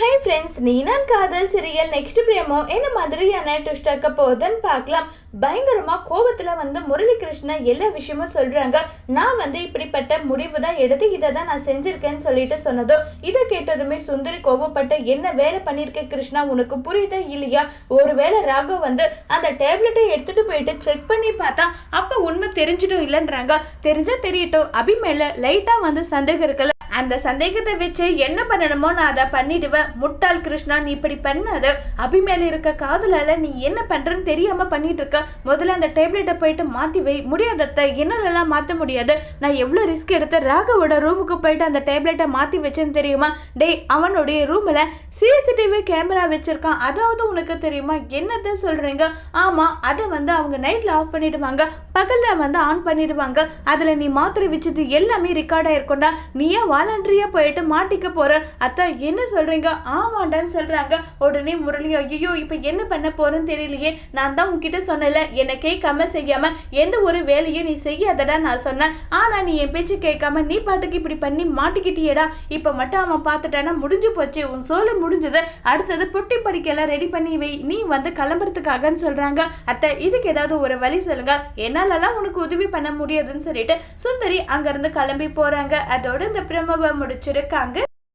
Hi friends நீனான் காதல் சிறியல் next பிரேமோ என்ன மாதிரியான ட்விஸ்ட் இருக்க போகுதுன்னு பார்க்கலாம். பயங்கரமாக கோபத்தில் வந்து முரளி கிருஷ்ணா எல்லா விஷயமும் சொல்கிறாங்க நான் வந்து இப்படிப்பட்ட முடிவு தான் எடுத்து இதை தான் நான் செஞ்சுருக்கேன்னு சொல்லிட்டு சொன்னதோ இதை கேட்டதுமே சுந்தரி கோபப்பட்டு என்ன வேலை பண்ணியிருக்க கிருஷ்ணா? உனக்கு புரியுதா இல்லையா? ஒருவேளை ராகவ் வந்து அந்த டேப்லெட்டை எடுத்துகிட்டு போயிட்டு செக் பண்ணி பார்த்தா அப்போ உண்மை தெரிஞ்சிடும் இல்லைன்றாங்க. தெரிஞ்சா தெரியட்டும். அபி மேலே லைட்டாக வந்து சந்தேகம் இருக்கல அந்த சந்தேகத்தை வச்சு என்ன பண்ணணுமோ நான் அதை பண்ணிடுவேன். முட்டாள் கிருஷ்ணா நீ இப்படி பண்ணாத. அபி மேல இருக்க காதலால நீ என்ன பண்றன்னு தெரியாம பண்ணிட்டு இருக்க. முதல்ல அந்த டேப்லெட்டை போயிட்டு மாத்தி வை. முடியாதத்த என்னாலலாம் மாத்த முடியாது. நான் எவ்வளவு ரிஸ்க் எடுத்து ராகவோட ரூமுக்கு போயிட்டு அந்த டேப்லெட்டை மாத்தி வச்சேன்னு தெரியுமா? டேய் அவனுடைய ரூம்ல சிசிடிவி கேமரா வச்சிருக்கான். அதாவது உனக்கு தெரியுமா? என்னத்த சொல்றீங்க? ஆமா அதை வந்து அவங்க நைட்ல ஆஃப் பண்ணிடுவாங்க. பகல்ல வந்து ஆன் பண்ணிடுவாங்க. அதுல நீ மாத்திரை வச்சது எல்லாமே ரெக்கார்ட் ஆயிருக்கும்டா நீயே வாலண்டரியா போயிட்டு மாட்டிக்க போற. அத்தா என்ன சொல்றீங்க? ஆமாண்டான்னு சொல்றாங்க. உடனே முரளி ஐயோ இப்ப என்ன பண்ண போறேன்னு தெரியலையே. நான் தான் உன்கிட்ட சொன்னல என்னை கேட்காம செய்யாம எந்த ஒரு வேலையும் நீ செய்யாதடா நான் சொன்னேன். ஆனா நீ என் பேச்சு கேட்காம நீ பாட்டுக்கு இப்படி பண்ணி மாட்டிக்கிட்டியேடா. இப்ப மட்டும் அவன் பார்த்துட்டானா முடிஞ்சு போச்சு. உன் சோழ முடிஞ்சது. அடுத்தது பொட்டி படிக்கையெல்லாம் ரெடி பண்ணி வை. நீ வந்து கிளம்புறதுக்காகன்னு சொல்றாங்க. அத்தை இதுக்கு ஏதாவது ஒரு வழி சொல்லுங்க. என்னாலலாம் உனக்கு உதவி பண்ண முடியாதுன்னு சொல்லிட்டு சுந்தரி அங்கிருந்து கிளம்பி போறாங்க. அதோட இந்த அனுபவம் முடிச்சிருக்காங்க.